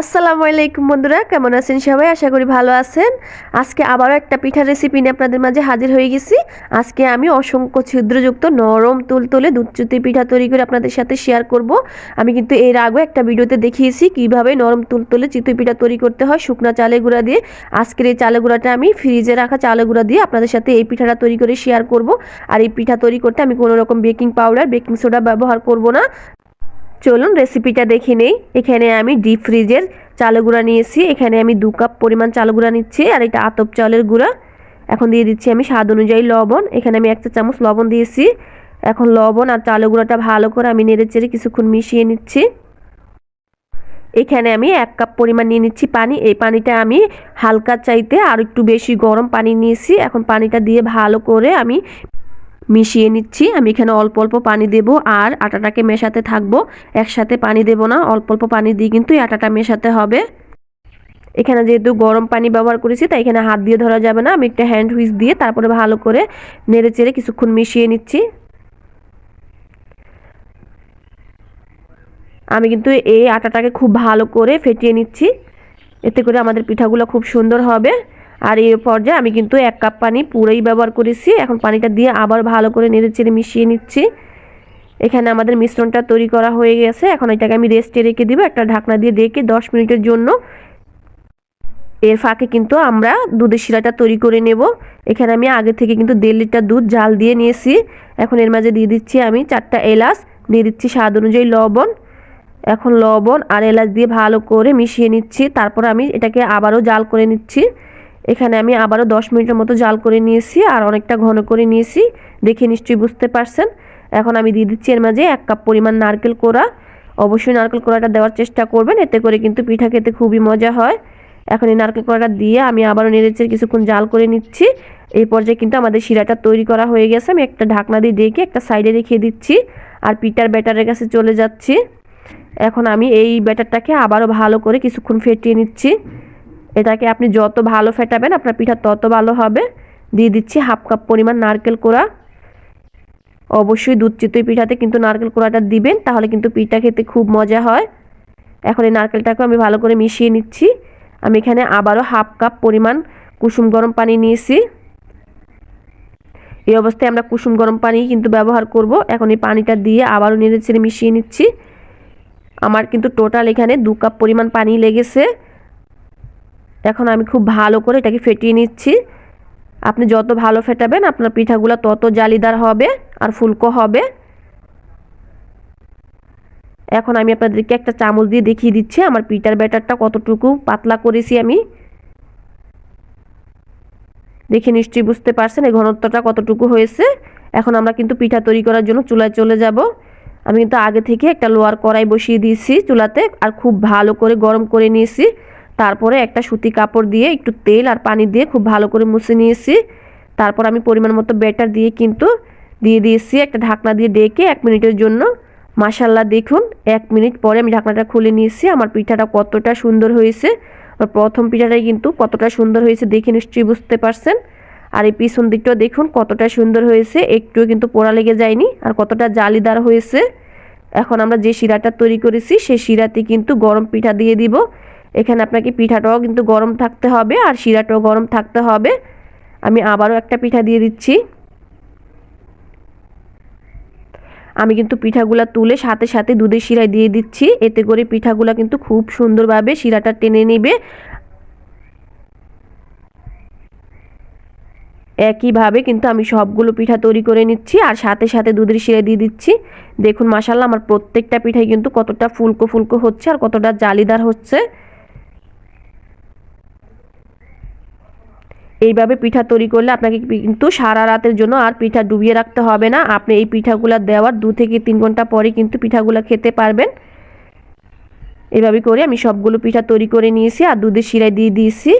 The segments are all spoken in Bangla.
আসসালামু আলাইকুম বন্ধুরা, কেমন আছেন সবাই? আশা করি ভালো আছেন। আজকে আবারও একটা পিঠার রেসিপি নিয়ে আপনাদের মাঝে হাজির হয়ে গেছি। আজকে আমি অসংখ্য ছিদ্রযুক্ত নরম তুলতুলে দুধচুতি পিঠা তৈরি করে আপনাদের সাথে শেয়ার করব। আমি কিন্তু এর আগেও একটা ভিডিওতে দেখিয়েছি কীভাবে নরম তুল তুলতুলে চিতই পিঠা তৈরি করতে হয় শুকনা চালে গুঁড়া দিয়ে। আজকের এই চালে গুঁড়াটা আমি ফ্রিজে রাখা চালে গুঁড়া দিয়ে আপনাদের সাথে এই পিঠাটা তৈরি করে শেয়ার করব। আর এই পিঠা তৈরি করতে আমি কোনো রকম বেকিং পাউডার বেকিং সোডা ব্যবহার করব না। চলুন রেসিপিটা দেখে নেই। এখানে আমি ডিপ ফ্রিজের চালের গুঁড়া নিয়েছি। এখানে আমি দু কাপ পরিমাণ চাল গুঁড়া নিচ্ছি আর এটা আতপ চালের গুঁড়া। এখন দিয়ে দিচ্ছি আমি স্বাদ অনুযায়ী লবণ। এখানে আমি একটা চামচ লবণ দিয়েছি। এখন লবণ আর চালের গুঁড়াটা ভালো করে আমি নেড়ে চেড়ে কিছুক্ষণ মিশিয়ে নিচ্ছি। এখানে আমি এক কাপ পরিমাণ নিয়ে নিচ্ছি পানি। এই পানিটা আমি হালকা চাইতে আর একটু বেশি গরম পানি নিয়েছি। এখন পানিটা দিয়ে ভালো করে আমি মিশিয়ে নিচ্ছি। আমি এখানে অল্প অল্প পানি দেব আর আটাটাকে মেশাতে থাকব। একসাথে পানি দেব না, অল্প অল্প পানি দিয়ে কিন্তু এই আটাটা মেশাতে হবে। এখানে যেহেতু গরম পানি ব্যবহার করেছি, তাই এখানে হাত দিয়ে ধরা যাবে না। আমি একটা হ্যান্ড হুইস দিয়ে তারপরে ভালো করে নেড়ে চেড়ে কিছুক্ষণ মিশিয়ে নিচ্ছি। আমি কিন্তু এই আটাটাকে খুব ভালো করে ফেটিয়ে নিচ্ছি। এতে করে আমাদের পিঠাগুলো খুব সুন্দর হবে। আর এই পর্যায়ে আমি কিন্তু এক কাপ পানি পুরোই ব্যবহার করেছি। এখন পানিটা দিয়ে আবার ভালো করে নেড়ে চেড়ে মিশিয়ে নিচ্ছি। এখানে আমাদের মিশ্রণটা তৈরি করা হয়ে গেছে। এখন এটাকে আমি রেস্টে রেখে দিব। একটা ঢাকনা দিয়ে ডেকে দশ মিনিটের জন্য এর ফাঁকে কিন্তু আমরা দুধের শিরাটা তৈরি করে নেব। এখানে আমি আগে থেকে কিন্তু দেড় লিটার দুধ জাল দিয়ে নিয়েছি। এখন এর মাঝে দিয়ে দিচ্ছি আমি চারটা এলাচ, দিয়ে দিচ্ছি স্বাদ অনুযায়ী লবণ। এখন লবণ আর এলাচ দিয়ে ভালো করে মিশিয়ে নিচ্ছি। তারপর আমি এটাকে আবারও জাল করে নিচ্ছি। এখানে আমি আবারও দশ মিনিটের মতো জাল করে নিয়েছি আর অনেকটা ঘন করে নিয়েছি। দেখে নিশ্চয়ই বুঝতে পারছেন। এখন আমি দিয়ে দিচ্ছি এর মাঝে এক কাপ পরিমাণ নারকেল কোড়া। অবশ্যই নারকেল কোড়াটা দেওয়ার চেষ্টা করবেন, এতে করে কিন্তু পিঠা খেতে খুবই মজা হয়। এখন এই নারকেল কোড়াটা দিয়ে আমি আবারও নেড়েছে কিছুক্ষণ জাল করে নিচ্ছি। এই পর্যায়ে কিন্তু আমাদের শিরাটা তৈরি করা হয়ে গেছে। আমি একটা ঢাকনা দিয়ে ডেকে একটা সাইডে রেখে দিচ্ছি আর পিঠার ব্যাটারের কাছে চলে যাচ্ছি। এখন আমি এই ব্যাটারটাকে আবারও ভালো করে কিছুক্ষণ ফেটিয়ে নিচ্ছি। এটাকে আপনি যত ভালো ফেটাবেন আপনার পিঠা তত ভালো হবে। দিয়ে দিচ্ছি হাফ কাপ পরিমাণ নারকেল কোড়া। অবশ্যই দুধ চিতই পিঠাতে কিন্তু নারকেল কোড়াটা দিবেন, তাহলে কিন্তু পিঠা খেতে খুব মজা হয়। এখন এই নারকেলটাকে আমি ভালো করে মিশিয়ে নিচ্ছি। আমি এখানে আবারও হাফ কাপ পরিমাণ কুসুম গরম পানি নিয়েছি। এই অবস্থায় আমরা কুসুম গরম পানি কিন্তু ব্যবহার করব। এখন এই পানিটা দিয়ে আবারও নেড়ে ছেড়ে মিশিয়ে নিচ্ছি। আমার কিন্তু টোটাল এখানে দু কাপ পরিমাণ পানি লেগেছে। এখন আমি খুব ভালো করে এটাকে ফেটিয়ে নিচ্ছি। আপনি যত ভালো ফেটাবেন, আপনার পিঠাগুলো তত জালিদার হবে আর ফুলকো হবে। এখন আমি আপনাদেরকে একটা চামচ দিয়ে দেখিয়ে দিচ্ছি, আমার পিঠার ব্যাটারটা কতটুকু পাতলা করেছি আমি। দেখে নিশ্চয়ই বুঝতে পারছেন এই ঘনত্বটা কতটুকু হয়েছে। এখন আমরা কিন্তু পিঠা তৈরি করার জন্য চুলায় চলে যাব। আমি কিন্তু আগে থেকে একটা লোয়ার কড়াই বসিয়ে দিয়েছি চুলাতে, আর খুব ভালো করে গরম করে নিয়েছি। তারপরে একটা সুতি কাপড় দিয়ে একটু তেল আর পানি দিয়ে খুব ভালো করে মুছে নিয়েছি। তারপর আমি পরিমাণ মতো ব্যাটার দিয়ে কিন্তু দিয়ে দিয়েছি একটা ঢাকনা দিয়ে ডেকে এক মিনিটের জন্য। মাসাল্লাহ দেখুন, এক মিনিট পরে আমি ঢাকনাটা খুলে নিয়েছি। আমার পিঠাটা কতটা সুন্দর হয়েছে। আর প্রথম পিঠাটাই কিন্তু কতটা সুন্দর হয়েছে দেখে নিশ্চয়ই বুঝতে পারছেন। আর এই পিছন দিকটাও দেখুন কতটা সুন্দর হয়েছে। একটুও কিন্তু পোড়া লেগে যায়নি আর কতটা জালিদার হয়েছে। এখন আমরা যে শিরাটা তৈরি করেছি, সেই শিরাতে কিন্তু গরম পিঠা দিয়ে দিব। এখানে আপনাকে পিঠাটাও কিন্তু গরম থাকতে হবে আর শিরাটাও গরম থাকতে হবে। আমি আবারও একটা পিঠা দিয়ে দিচ্ছি। আমি কিন্তু পিঠাগুলা তুলে সাথে সাথে দুধের শিরায় দিয়ে দিচ্ছি। এতে করে পিঠাগুলা কিন্তু খুব সুন্দরভাবে শিরাটা টেনে নেবে। একইভাবে কিন্তু আমি সবগুলো পিঠা তৈরি করে নিচ্ছি আর সাথে সাথে দুধের শিরা দিয়ে দিচ্ছি। দেখুন মাসাল্লাহ আমার প্রত্যেকটা পিঠাই কিন্তু কতটা ফুলকো ফুলকো হচ্ছে আর কতটা জালিদার হচ্ছে। এইভাবে পিঠা তৈরি করলে আপনাকে কিন্তু সারা রাতের জন্য আর পিঠা ডুবিয়ে রাখতে হবে না। আপনি এই পিঠাগুলো দেওয়ার দু থেকে তিন ঘণ্টা পরে কিন্তু পিঠাগুলো খেতে পারবেন। এভাবে করে আমি সবগুলো পিঠা তৈরি করে নিয়েছি আর দুধের শিরায় দিয়ে দিয়েছি।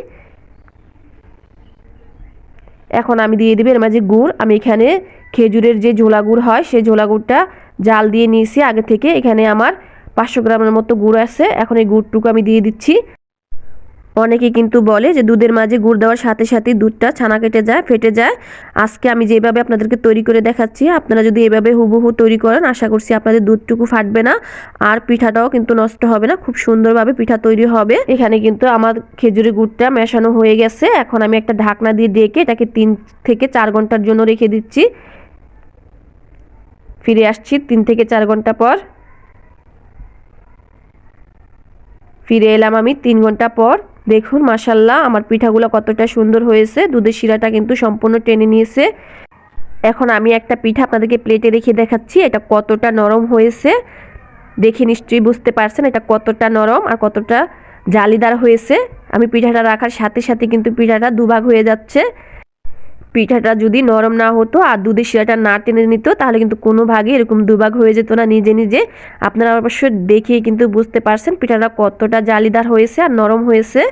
এখন আমি দিয়ে দেবো এর মাঝে গুড়। আমি এখানে খেজুরের যে ঝোলা গুড় হয় সেই ঝোলা গুড়টা জাল দিয়ে নিয়েছি। আগে থেকে এখানে আমার পাঁচশো গ্রামের মতো গুড় আছে। এখন এই গুড়টুকু আমি দিয়ে দিচ্ছি। অনেকে কিন্তু বলে যে দুধের মাঝে গুড় দেওয়ার সাথে সাথে দুধটা ছানা কেটে যায়, ফেটে যায়। আজকে আমি যেভাবে আপনাদেরকে তৈরি করে দেখাচ্ছি, আপনারা যদি এভাবে হুবহু তৈরি করেন, আশা করছি আপনাদের দুধটুকু ফাটবে না। আর পিঠাটাও কিন্তু নষ্ট হবে না, খুব সুন্দরভাবে পিঠা তৈরি হবে। এখানে কিন্তু আমার খেজুরের গুড়টা মেশানো হয়ে গেছে। এখন আমি একটা ঢাকনা দিয়ে ডেকে এটাকে তিন থেকে চার ঘণ্টার জন্য রেখে দিচ্ছি। ফিরে আসছি তিন থেকে চার ঘণ্টা পর। ফিরে এলাম আমি তিন ঘণ্টা পর। দেখুন মাসাল্লাহ আমার পিঠাগুলো কতটা সুন্দর হয়েছে। দুধের শিরাটা কিন্তু সম্পূর্ণ টেনে নিয়েছে। এখন আমি একটা পিঠা আপনাদেরকে প্লেটে রেখে দেখাচ্ছি, এটা কতটা নরম হয়েছে। দেখে নিশ্চয়ই বুঝতে পারছেন এটা কতটা নরম আর কতটা জালিদার হয়েছে। আমি পিঠাটা রাখার সাথে সাথে কিন্তু পিঠাটা দুভাগ হয়ে যাচ্ছে। পিঠাটা যদি নরম না হতো আর দুধের শিরাটা না টেনে নিত, তাহলে কিন্তু কোনো ভাগে এরকম দুভাগ হয়ে যেত না নিজে নিজে। আপনারা অবশ্য দেখেই কিন্তু বুঝতে পারছেন পিঠাটা কতটা জালিদার হয়েছে আর নরম হয়েছে।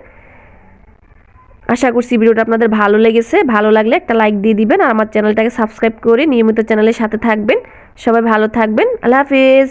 আশা করছি ভিডিওটা আপনাদের ভালো লেগেছে। ভালো লাগলে একটা লাইক দিয়ে দিবেন আর আমার চ্যানেলটাকে সাবস্ক্রাইব করে নিয়মিত চ্যানেলের সাথে থাকবেন। সবাই ভালো থাকবেন। আল্লাহ হাফিজ।